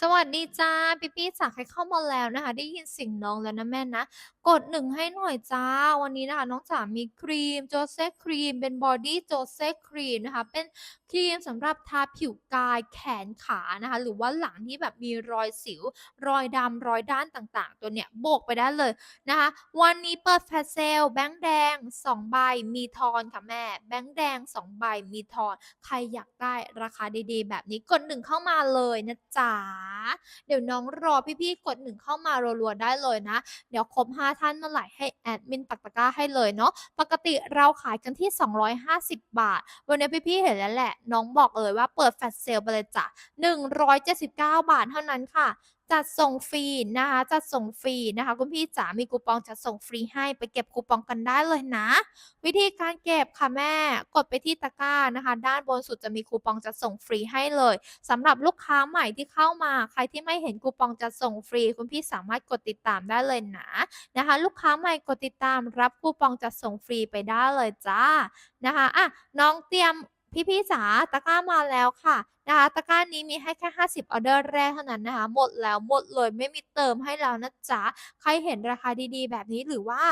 สวัสดีจ้าพี่พี่จ๋าใครเข้ามาแล้วนะคะ ได้ยินเสียงน้องแล้วนะแม่นะกดหนึ่งให้หน่อยจ้า วันนี้นะคะน้องจ๋ามีครีมโจเซครีม เป็นบอดี้โจเซครีมนะคะ เป็นครีมสำหรับทาผิวกายแขนขานะคะ หรือว่าหลังที่แบบมีรอยสิว รอยดำรอยด้านต่างๆ ตัวเนี้ยโบกไปได้เลยนะคะ วันนี้เปิดแฟเซลแบงค์แดง 2 ใบมีทอนค่ะแม่ แบงค์แดง 2 ใบมีทอน ใครอยากได้ราคาดีๆ แบบนี้กดหนึ่งเข้ามาเลยนะจ๊ะเดี๋ยวน้องรอพี่ๆกดหนึ่งเข้ามารัวๆได้เลยนะ เดี๋ยวครบ5ท่านเมื่อไหร่ให้แอดมินปักตะกร้าให้เลยเนาะปกติเราขายกันที่ 250 บาท วันนี้พี่ๆเห็นแล้วแหละ น้องบอกเลยว่าเปิดแฟลชเซลไปเลยจ้ะ179 บาทเท่านั้นค่ะ จัดส่งฟรีนะคะ จัดส่งฟรีนะคะ คุณพี่จ๋ามีคูปองจัดส่งฟรีให้ไปเก็บคูปองกันได้เลยนะ วิธีการเก็บค่ะแม่ กดไปที่ตะกร้านะคะ ด้านบนสุดจะมีคูปองจัดส่งฟรีให้เลยสำหรับลูกค้าใหม่ที่เข้ามา ใครที่ไม่เห็นคูปองจัดส่งฟรี คุณพี่สามารถกดติดตามได้เลยนะนะคะ ลูกค้าใหม่กดติดตามรับคูปองจัดส่งฟรีไปได้เลยจ้านะคะอะน้องเตรียม พี่ๆจ๋าตะกร้ามาแล้วค่ะนะคะตะกร้านี้มีให้แค่ 50ออเดอร์แรกเท่านั้นนะคะ หมดแล้วหมดเลยไม่มีเติมให้แล้วนะจ๊ะ ใครเห็นราคาดีๆ แบบนี้หรือว่า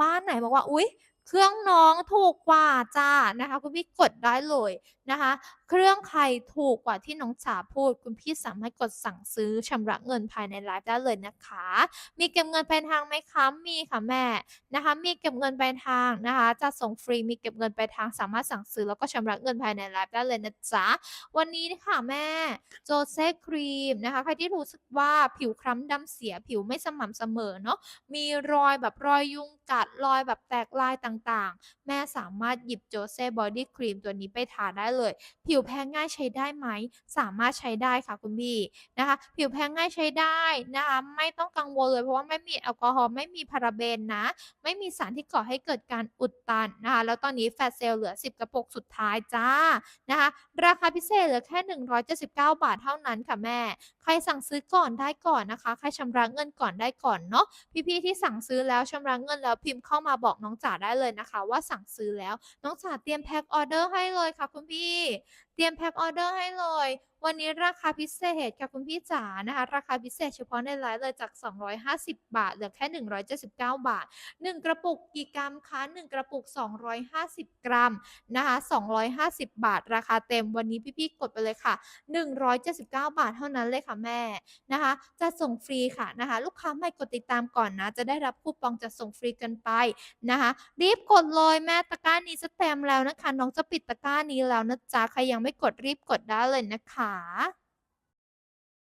บ้านไหนบอกว่า อุ๊ย เครื่องน้องถูกกว่าจ้านะคะ คุณพี่กดได้เลยนะคะเครื่องใครถูกกว่าที่น้องจ๋าพูด คุณพี่สามารถกดสั่งซื้อชำระเงินภายในไลฟ์ได้เลยนะคะ มีเก็บเงินปลายทางไหมคะ มีค่ะแม่นะคะ มีเก็บเงินปลายทางนะคะ จะส่งฟรี มีเก็บเงินปลายทางสามารถสั่งซื้อแล้วก็ชำระเงินภายในไลฟ์ได้เลยนะจ๊ะ วันนี้ค่ะแม่โจเซครีมนะคะ ใครที่รู้สึกว่าผิวคล้ำดำเสียผิวไม่สม่ำเสมอเนาะ มีรอยแบบรอยยุงกัดรอยแบบแตกลายต่างๆ แม่สามารถหยิบโจเซบอดี้ครีมตัวนี้ไปทาได้เลย ผิวแพ้ง่ายใช้ได้ไหม สามารถใช้ได้ค่ะคุณพี่นะคะ ผิวแพ้ง่ายใช้ได้นะคะไม่ต้องกังวลเลยเพราะว่าไม่มีแอลกอฮอล์ไม่มีพาราเบนนะ ไม่มีสารที่ก่อให้เกิดการอุดตันนะคะ แล้วตอนนี้แฟลชเซลเหลือ 10 กระปุกสุดท้ายจ้านะคะ ราคาพิเศษเหลือแค่ 179 บาทเท่านั้นค่ะแม่ ใครสั่งซื้อก่อนได้ก่อนนะคะ ใครชำระเงินก่อนได้ก่อนเนาะพี่ๆที่สั่งซื้อแล้วชำระเงินแล้วพิมพ์เข้ามาบอกน้องจ๋าได้เลยนะคะ ว่าสั่งซื้อแล้วน้องจ๋าเตรียมแพ็คออเดอร์ให้เลยค่ะคุณพี่เตรียมแพ็คออเดอร์ให้เลย วันนี้ราคาพิเศษค่ะคุณพี่จ๋านะคะ ราคาพิเศษเฉพาะในไลฟ์เลยจาก 250 บาท เหลือแค่ 179 บาท 1 กระปุกกี่กรัมคะ1 กระปุก 250 กรัมนะคะ250 บาท ราคาเต็มวันนี้พี่ๆกดไปเลยค่ะ 179 บาทเท่านั้นเลยค่ะแม่นะคะ จะส่งฟรีค่ะนะคะ ลูกค้าใหม่กดติดตามก่อนนะ จะได้รับคูปองจะส่งฟรีกันไปนะคะรีบกดเลยแม่ตะกร้านี้จะเต็มแล้วนะคะ น้องจะปิดตะกร้านี้แล้วนะจ๊ะใครยังไม่กดรีบกดได้เลยนะคะ啊